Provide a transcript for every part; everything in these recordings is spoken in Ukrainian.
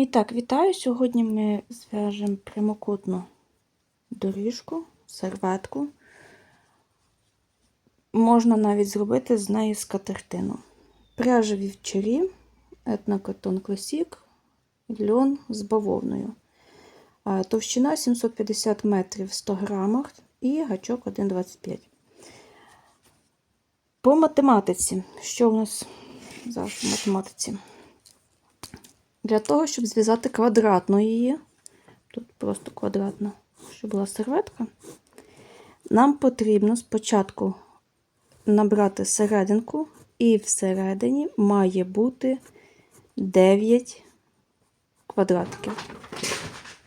І так, вітаю! Сьогодні ми зв'яжемо прямокутну доріжку, серветку. Можна навіть зробити з неї скатертину. Пряжа вівчарі, етнокотон класік, льон з бавовною. Товщина 750 метрів в 100 грамах і гачок 1,25. По математиці, що у нас зараз в математиці? Для того, щоб зв'язати квадратну її, тут просто квадратна, щоб була серветка, нам потрібно спочатку набрати серединку, і всередині має бути 9 квадратиків.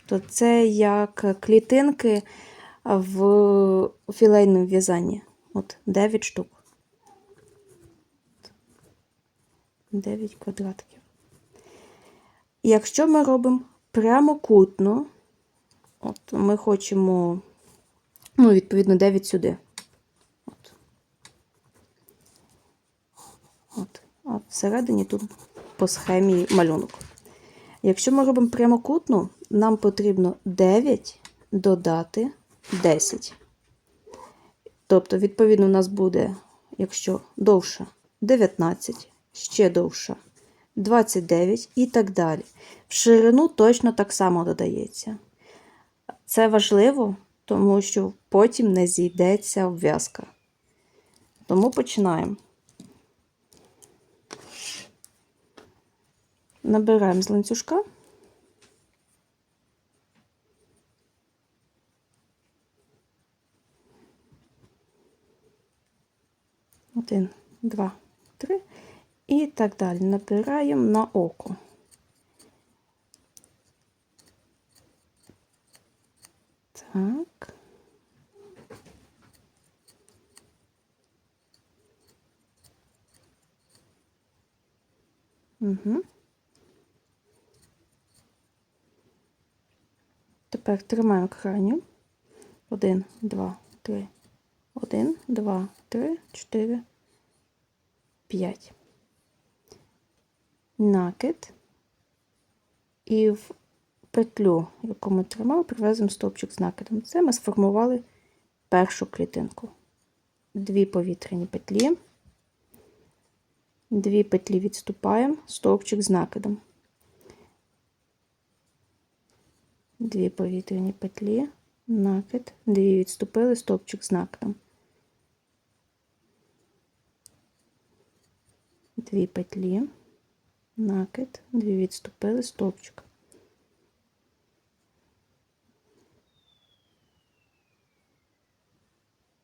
То це як клітинки в філейному в'язанні. От 9 штук. 9 квадратиків. Якщо ми робимо прямокутно, от ми хочемо, ну, відповідно, 9 сюди. От. От. А всередині тут по схемі малюнок. Якщо ми робимо прямокутну, нам потрібно 9 додати 10. Тобто, відповідно, у нас буде, якщо довше, 19, ще довше 29 і так далі. В ширину точно так само додається. Це важливо, тому що потім не зійдеться обв'язка. Тому починаємо. Набираємо з ланцюжка. Один, два, три. І так далі. Набираємо на око. Так. Угу. Тепер тримаємо крайню. Один, два, три. Один, два, три, чотири, п'ять накид і в петлю, яку ми тримали, привеземо стовпчик з накидом. Це ми сформували першу клітинку. Дві повітряні петлі, дві петлі відступаємо, стовпчик з накидом. Дві повітряні петлі, накид, дві відступили, стовпчик з накидом. Дві петлі накид, дві відступили стовпчик.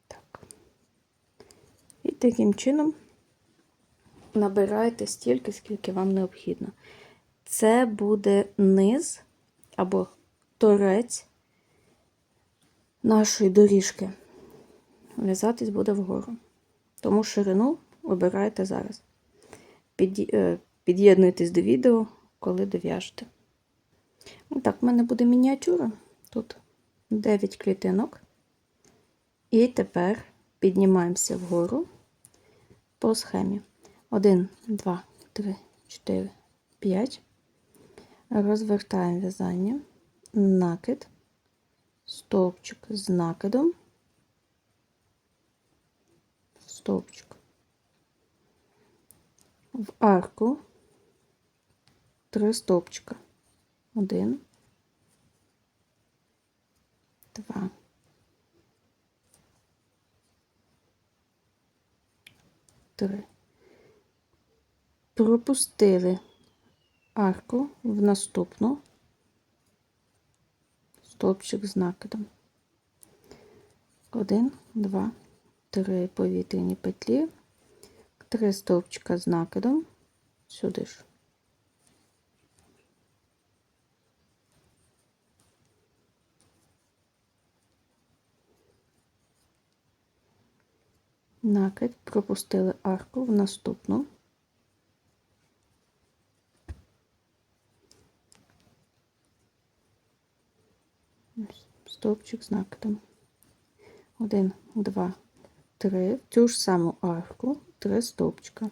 Так. І таким чином набираєте стільки, скільки вам необхідно. Це буде низ або торець нашої доріжки. В'язатись буде вгору. Тому ширину вибираєте зараз. Під, е, Під'єднуйтесь до відео, коли дов'яжете. Так, в мене буде мініатюра. Тут 9 клітинок. І тепер піднімаємося вгору по схемі. 1, 2, 3, 4, 5. Розвертаємо в'язання, накид, стовпчик з накидом, стовпчик. В арку три стовпчика. Один, два, три. Пропустили арку в наступну стовпчик з накидом. Один, два, три повітряні петлі, три стовпчика з накидом, сюди ж. накид, пропустили арку в наступну. Стовпчик з накидом. Один, два, три. Цю ж саму арку, три стовпчика.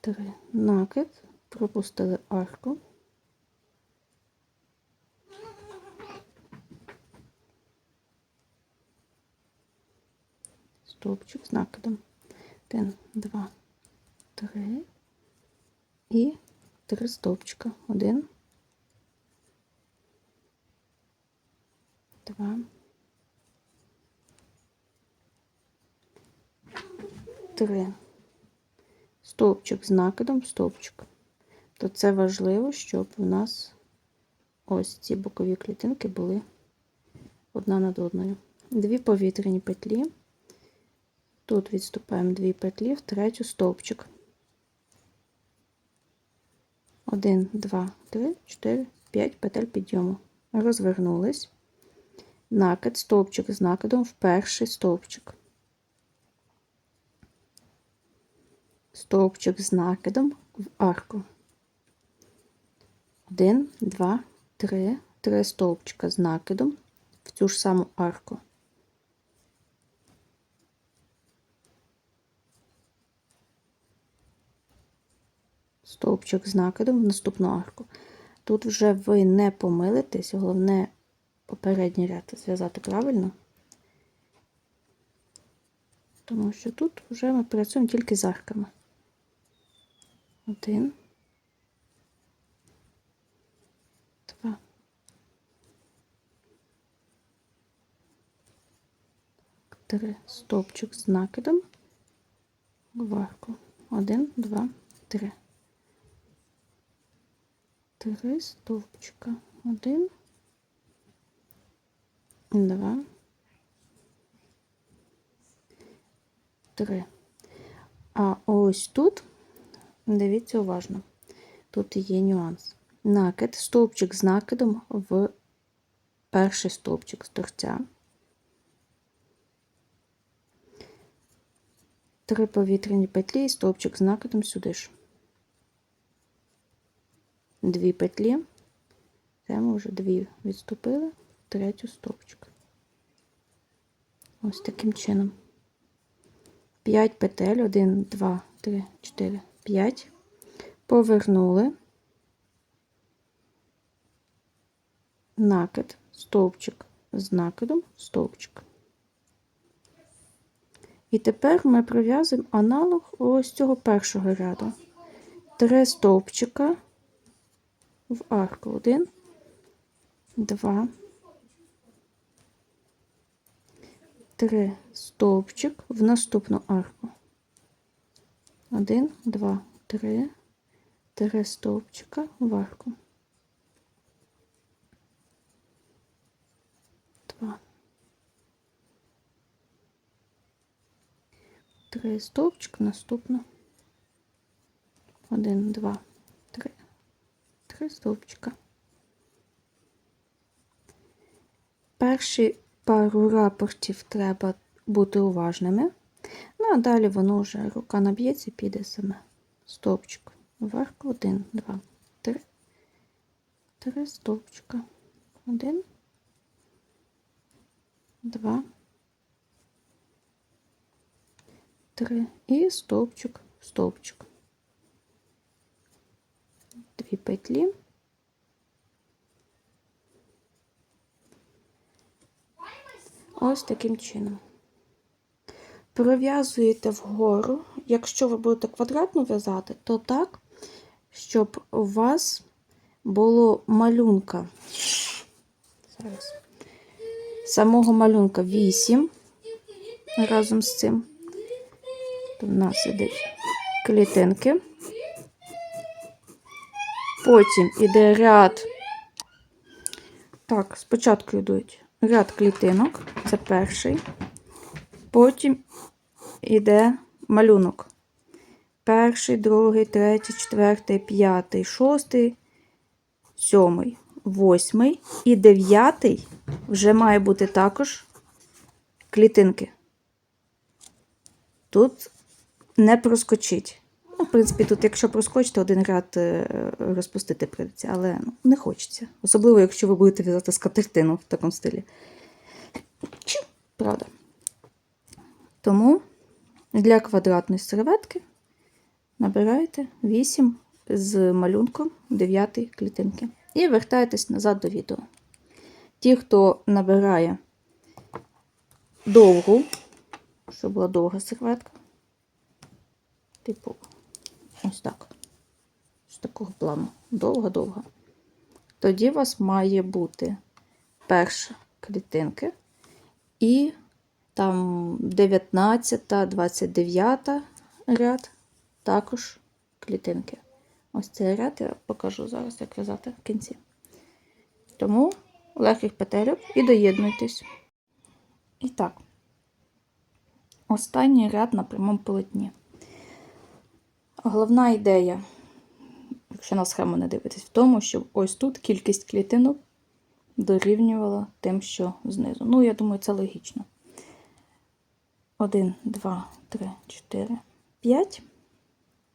Три накид, пропустили арку. Стовпчик з накидом. Один, два, три. І три стовпчика. Один. Два. Три. Стовпчик з накидом, стовпчик. То це важливо, щоб у нас ось ці бокові клітинки були одна над одною. Дві повітряні петлі. Тут відступаємо дві петлі в третю стовпчик. Один, два, три, чотири, п'ять петель підйому. Розвернулись. Накид, стовпчик з накидом в перший стовпчик. Стовпчик з накидом в арку. Один, два, три, три стовпчика з накидом в цю ж саму арку. Стовпчик з накидом в наступну арку. Тут вже ви не помилитесь, головне попередній ряд зв'язати правильно. Тому що тут вже ми працюємо тільки з арками. Один. Два. Три. Стовпчик з накидом в. Один, два, три. Три стовпчика. Один. Два. Три. А ось тут, дивіться уважно, тут є нюанс. Накид, стовпчик з накидом в перший стовпчик з торця. Три повітряні петлі і стовпчик з накидом сюди ж. Дві петлі. Це ми вже дві відступили, третю стовпчик. Ось таким чином. 5 петель, 1, 2, 3, 4, 5. Повернули. Накид, стовпчик з накидом, стовпчик. І тепер ми пров'язуємо аналог ось цього першого ряду. Три стовпчика в арку. Один, два, три стовпчик в наступну арку. Один, два, три, три стовпчика в арку. Три стовпчик, наступно 1, 2, 3, 3 стовпчика. Перші пару рапортів треба бути уважними. Ну, а далі воно вже рука наб'ється, піде саме. Стовпчик. Вверх 1, 2, 3, 3 стовпчика. 1, 2, 3. Три. І стовпчик, стовпчик. Дві петлі. Ось таким чином. Пров'язуєте вгору. Якщо ви будете квадратно в'язати, то так, щоб у вас було малюнка. Зараз. Самого малюнка 8 разом з цим. У нас ідуть клітинки. Потім іде ряд. Так, спочатку йдуть ряд клітинок, це перший. Потім йде малюнок. Перший, другий, третій, четвертий, п'ятий, шостий, сьомий, восьмий і дев'ятий вже має бути також клітинки. Тут не проскочить. Ну, в принципі, тут, якщо проскочите, один ряд е, розпустити прийдеться, але ну, не хочеться. Особливо, якщо ви будете в'язати скатертину в такому стилі. Чи, правда. Тому для квадратної серветки набираєте 8 з малюнком 9 клітинки. І вертаєтесь назад до відео. Ті, хто набирає довгу, щоб була довга серветка, типу, ось так. З такого плану. Довга-довга. Тоді у вас має бути перша клітинка і там 19, 29 ряд також клітинки. Ось цей ряд я покажу зараз, як в'язати в кінці. Тому легких петельок і доєднуйтесь. І так, останній ряд на прямому полотні. Головна ідея, якщо на схему не дивитесь, в тому, щоб ось тут кількість клітинок дорівнювала тим, що знизу. Ну, я думаю, це логічно. 1, 2, 3, 4, 5.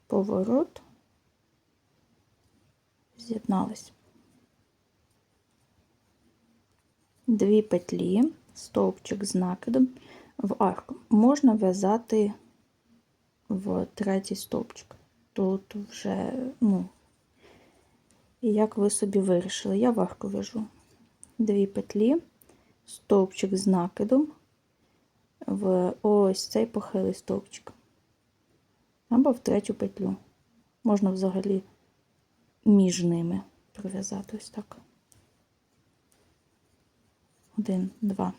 Поворот. З'єднались. Дві петлі, стовпчик з накидом в арку. Можна в'язати в третій стовпчик. Тут вже, ну, і як ви собі вирішили, я в арку в'яжу. Дві петлі, стовпчик з накидом в ось цей похилий стовпчик. Або в третю петлю. Можна взагалі між ними пров'язати ось так. Один, два.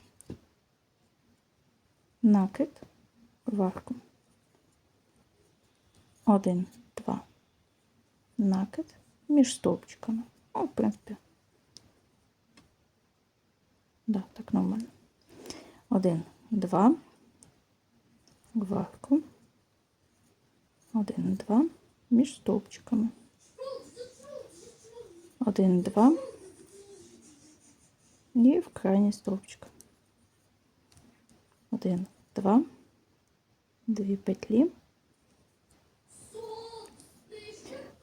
Накид в арку. Один. Накид між стовпчиками. Ну, в принципі. Да, так нормально. Один, два. В. Один, два. Між стовпчиками. Один, два. І в крайній стовпчик. Один, два. Дві петлі.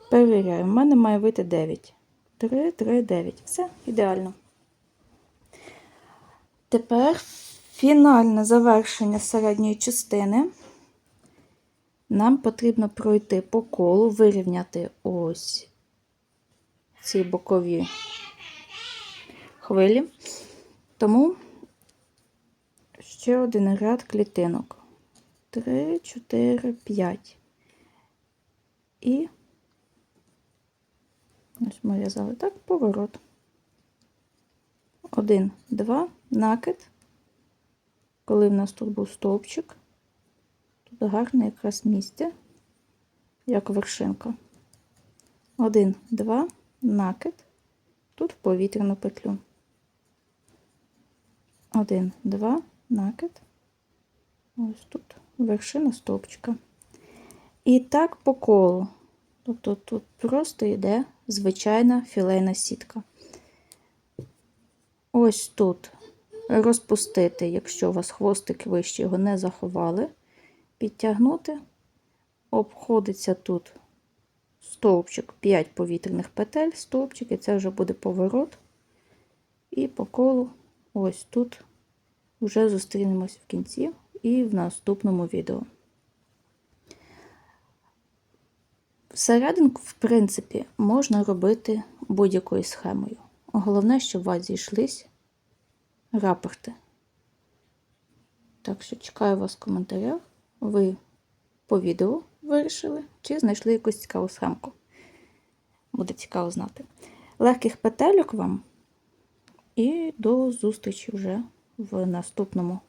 Перевіряю. У мене має вийти 9. 3, 3, 9. Все, ідеально. Тепер фінальне завершення середньої частини. Нам потрібно пройти по колу, вирівняти ось ці бокові хвилі. Тому ще один ряд клітинок. 3, 4, 5. І ось ми в'язали так, поворот. Один, два, накид. Коли в нас тут був стовпчик, тут гарне якраз місце, як вершинка. Один, два, накид, тут в повітряну петлю. Один, два, накид. Ось тут вершина стовпчика. І так по колу. Тобто тут просто йде звичайна філейна сітка. Ось тут розпустити, якщо у вас хвостик вище його не заховали, підтягнути, обходиться тут стовпчик, 5 повітряних петель, стовпчик, і це вже буде поворот. І по колу ось тут вже зустрінемось в кінці і в наступному відео. Всерединку, в принципі, можна робити будь-якою схемою. Головне, щоб у вас зійшлись рапорти. Так що чекаю вас в коментарях. Ви по відео вирішили, чи знайшли якусь цікаву схемку. Буде цікаво знати. Легких петельок вам і до зустрічі вже в наступному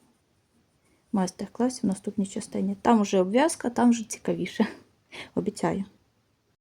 майстер-класі, в наступній частині. Там вже обв'язка, там вже цікавіше. Обіцяю.